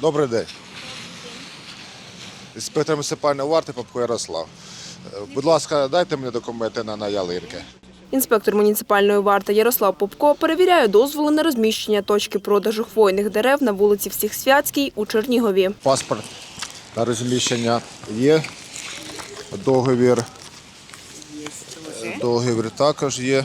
Добрий день. Інспектор муніципальної варти Попко Ярослав. Е, Будь ласка, дайте мені документи на, на ялинки. Інспектор муніципальної варти Ярослав Попко перевіряє дозволи на розміщення точки продажу хвойних дерев на вулиці Всіхсвятській у Чернігові. Паспорт на розміщення є. Договір. Договір також є.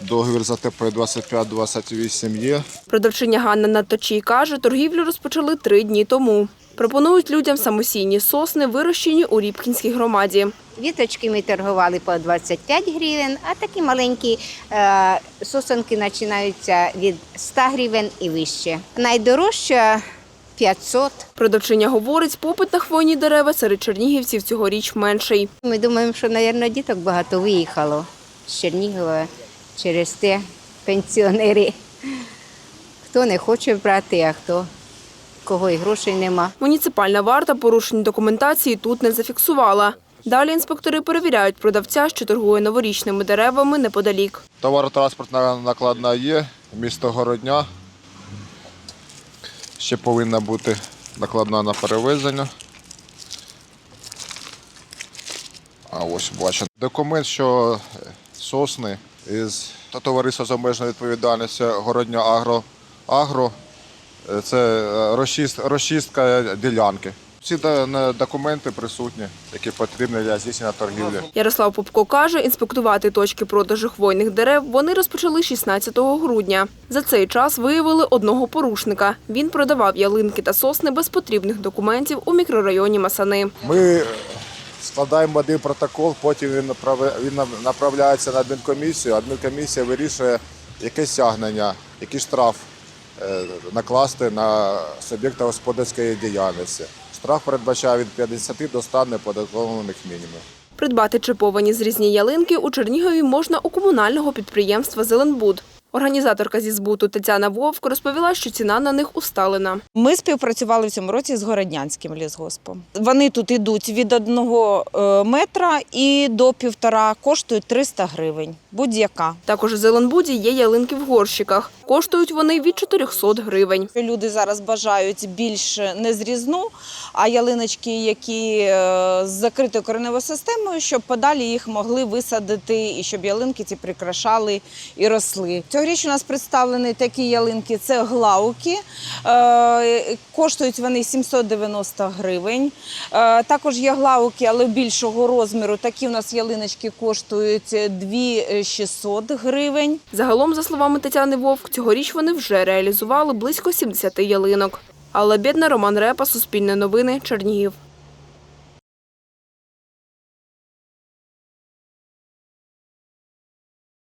Договір за ТП 25-28 є. Продавчиня Ганна Наточій каже, торгівлю розпочали три дні тому. Пропонують людям самосійні сосни, вирощені у Рібкінській громаді. Віточки ми торгували по 25 гривень, а такі маленькі е, сосенки починаються від 100 гривень і вище. Найдорожча 500. Продавчиня говорить, попит на хвойні дерева серед чернігівців цьогоріч менший. Ми думаємо, що, мабуть, діток багато виїхало з Чернігова через те пенсіонери. Хто не хоче брати, а хто кого і грошей нема. Муніципальна варта порушень документації тут не зафіксувала. Далі інспектори перевіряють продавця, що торгує новорічними деревами неподалік. Товаротранспортна накладна є, місто Городня. Ще повинна бути накладна на перевезення. А ось бачу. Документ, що сосни із товариства з обмеженою відповідальністю Городня Агро, Агро е, це е, розчистка ділянки. Всі документи присутні, які потрібні для здійснення торгівлі. Ярослав Попко каже, інспектувати точки продажу хвойних дерев вони розпочали 16 грудня. За цей час виявили одного порушника. Він продавав ялинки та сосни без потрібних документів у мікрорайоні Масани. Ми складаємо один протокол, потім він він направляється на адмінкомісію. Адмінкомісія вирішує яке стягнення, який штраф е, накласти на суб'єкта господарської діяльності. Штраф передбачає від 50 до 100 неподаткованих мінімумів. Придбати чиповані зрізні ялинки у Чернігові можна у комунального підприємства Зеленбуд. Організаторка зі збуту Тетяна Вовк розповіла, що ціна на них усталена. Ми співпрацювали в цьому році з Городнянським лісгоспом. Вони тут йдуть від одного е, метра і до півтора, коштують 300 гривень. Будь-яка. Також у Зеленбуді є ялинки в горщиках. Коштують вони від 400 гривень. Люди зараз бажають більш не зрізну, а ялиночки, які е, з закритою кореневою системою, щоб подалі їх могли висадити і щоб ялинки ці прикрашали і росли. Цьогоріч у нас представлені такі ялинки це глауки. Е, Коштують вони 790 гривень. Е, Також є глауки, але більшого розміру. Такі у нас ялиночки коштують 2600 гривень. Загалом, за словами Тетяни Вовк, цьогоріч вони вже реалізували близько 70 ялинок. Алла Бєдна, Роман Репа, Суспільне новини, Чернігів.